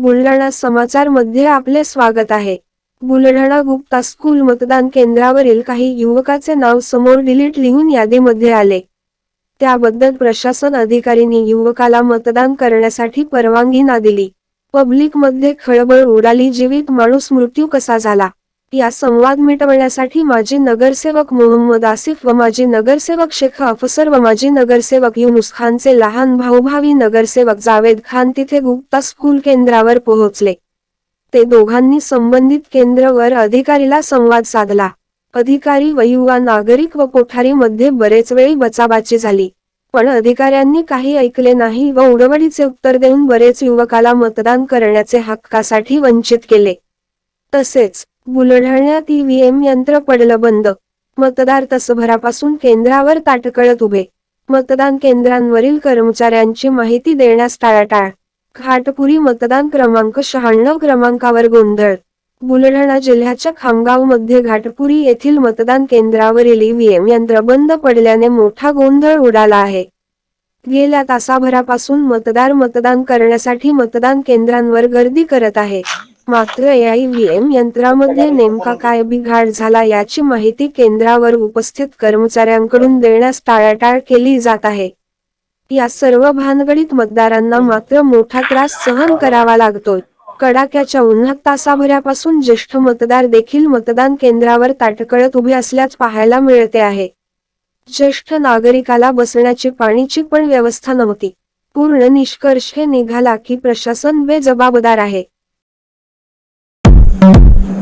बुलढाणा समाचारमध्ये आपले स्वागत आहे. बुलढाणा गुप्ता स्कूल मतदान केंद्रावरील काही युवकाचे नाव समोर डिलीट लिहून यादीमध्ये आले. त्याबद्दल प्रशासन अधिकाऱ्यांनी युवकाला मतदान करण्यासाठी परवानगी ना दिली. पब्लिकमध्ये खळबळ उडाली जीवित माणूस मृत्यू कसा झाला? या संवाद मिटवण्यासाठी माजी नगरसेवक मोहम्मद आसिफ व माजी नगरसेवक शेख अफसर व माजी नगरसेवक युनुस खानचे लहान भाऊभावी नगरसेवक जावेद खान तिथे गुप्ता स्कूल केंद्रावर पोहोचले. ते दोघांनी संबंधित केंद्रवर अधिकारीला संवाद साधला. अधिकारी व युवा नागरिक व कोठारीमध्ये बरेच वेळी बचाबाची झाली. पण अधिकाऱ्यांनी काही ऐकले नाही व उडवडीचे उत्तर देऊन बरेच युवकाला मतदान करण्याचे हक्कासाठी वंचित केले. तसेच बुलढाण्यात ईव्हीएम यंत्र पडलं बंद. मतदार तासभरापासून केंद्रावर ताटकळत उभे. मतदान केंद्रांवरील कर्मचाऱ्यांची माहिती देण्यास टाळाटाळ. घाटपुरी मतदान क्रमांक शहाण्णव क्रमांकावर गोंधळ. बुलढाणा जिल्ह्याच्या खामगावमध्ये घाटपुरी येथील मतदान केंद्रावरील ईव्हीएम यंत्र बंद पडल्याने मोठा गोंधळ उडाला आहे. गेल्या तासाभरापासून मतदार मतदान करण्यासाठी मतदान केंद्रांवर गर्दी करत आहे. मात्र या ईव्हीएम यंत्रामध्ये नेमका काय बिघाड झाला याची माहिती केंद्रावर उपस्थित कर्मचाऱ्यांकडून देण्यास टाळाटाळ केली जात आहे. या सर्व भानगडीत मतदारांना मात्र मोठा त्रास सहन करावा लागतोय कडाक्याच्या उन्हात तासाभरापासून ज्येष्ठ मतदार देखील मतदान केंद्रावर ताटकळत उभे असल्याच पाहायला मिळते आहे. ज्येष्ठ नागरिकाला बसण्याची पाणीची पण व्यवस्था नव्हती. पूर्ण निष्कर्ष हे निघाला की प्रशासन बेजबाबदार आहे. Thank you.